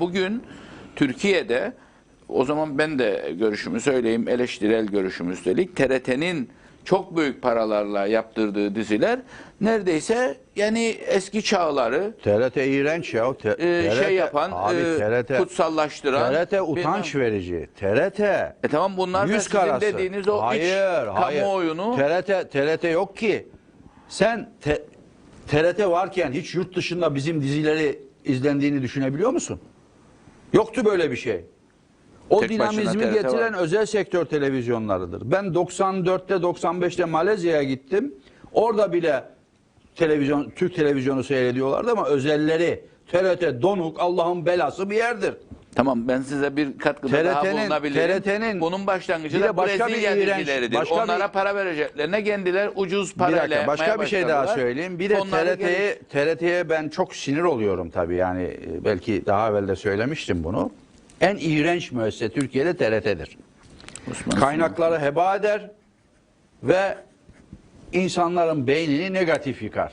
Bugün Türkiye'de o zaman ben de görüşümü söyleyeyim eleştirel görüşümü üstelik TRT'nin çok büyük paralarla yaptırdığı diziler neredeyse yani eski çağları TRT iğrenç ya. Te- e, TRT şey yapan, abi, e, TRT, kutsallaştıran. TRT utanç verici. TRT. E tamam bunlar da Yüz sizin karası. dediğiniz o hayır, iç hayır. kamuoyunu TRT, TRT yok ki. Sen te- TRT varken hiç yurt dışında bizim dizileri izlendiğini düşünebiliyor musun? Yoktu böyle bir şey. O Tek dinamizmi getiren var. özel sektör televizyonlarıdır. Ben 94'te 95'te Malezya'ya gittim. Orada bile televizyon Türk televizyonu seyrediyorlardı ama özelleri TRT donuk Allah'ın belası bir yerdir. Tamam ben size bir katkıda daha TRT'nin bulunabilirim. TRT'nin Bunun başlangıcı bir da de başka bir Brezilya iğrenç- dizileridir. başka bir- Onlara para vereceklerine kendiler ucuz Bir parayla dakika başka bir şey daha başladılar. söyleyeyim. Bir de Fonları TRT'ye TRT'ye ben çok sinir oluyorum tabii yani e, belki daha evvel de söylemiştim bunu. En iğrenç müessese Türkiye'de TRT'dir. Osman Kaynakları heba eder ve insanların beynini negatif yıkar.